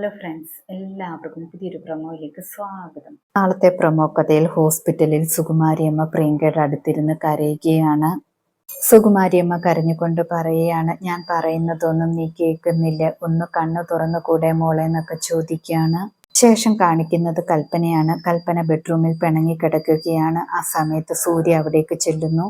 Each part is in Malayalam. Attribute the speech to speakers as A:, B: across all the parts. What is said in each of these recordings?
A: ഹലോ ഫ്രണ്ട്സ് എല്ലാവർക്കും പുതിയൊരു പ്രമോയിലേക്ക് സ്വാഗതം. നാളത്തെ പ്രമോ കഥയിൽ ഹോസ്പിറ്റലിൽ സുകുമാരിയമ്മ പ്രിയങ്കയുടെ അടുത്തിരുന്ന് കരയുകയാണ്. സുകുമാരിയമ്മ കരഞ്ഞുകൊണ്ട് പറയുകയാണ് ഞാൻ പറയുന്നതൊന്നും നീ കേൾക്കുന്നില്ല. ഒന്ന് കണ്ണു തുറന്നു കൂടെ മോളെ എന്നൊക്കെ ചോദിക്കുകയാണ്. ശേഷം കാണിക്കുന്നത് കൽപ്പനയാണ്. കൽപ്പന ബെഡ്റൂമിൽ പിണങ്ങി കിടക്കുകയാണ്. ആ സമയത്ത് സൂര്യ അവിടേക്ക് ചെല്ലുന്നു.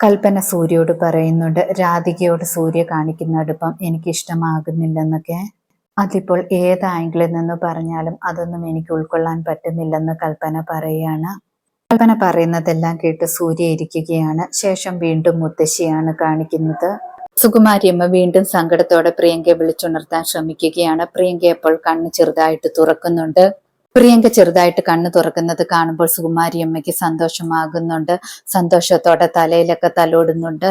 A: കൽപ്പന സൂര്യയോട് പറയുന്നുണ്ട് രാധികയോട് സൂര്യ കാണിക്കുന്ന അടുപ്പം എനിക്ക് ഇഷ്ടമാകുന്നില്ലെന്നൊക്കെ അതിപ്പോൾ ഏത് ആംഗിളിൽ നിന്ന് പറഞ്ഞാലും അതൊന്നും എനിക്ക് ഉൾക്കൊള്ളാൻ പറ്റുന്നില്ലെന്ന് കൽപ്പന പറയുകയാണ്. കൽപ്പന പറയുന്നതെല്ലാം കേട്ട് സൂര്യ ഇരിക്കുകയാണ്. ശേഷം വീണ്ടും മുത്തശ്ശിയാണ് കാണിക്കുന്നത്. സുകുമാരിയമ്മ വീണ്ടും സങ്കടത്തോടെ പ്രിയങ്കയെ വിളിച്ചുണർത്താൻ ശ്രമിക്കുകയാണ്. പ്രിയങ്ക അപ്പോൾ കണ്ണ് ചെറുതായിട്ട് തുറക്കുന്നുണ്ട്. പ്രിയങ്ക ചെറുതായിട്ട് കണ്ണ് തുറക്കുന്നത് കാണുമ്പോൾ സുകുമാരിയമ്മയ്ക്ക് സന്തോഷമാകുന്നുണ്ട്. സന്തോഷത്തോടെ തലയിലൊക്കെ തലോടുന്നുണ്ട്.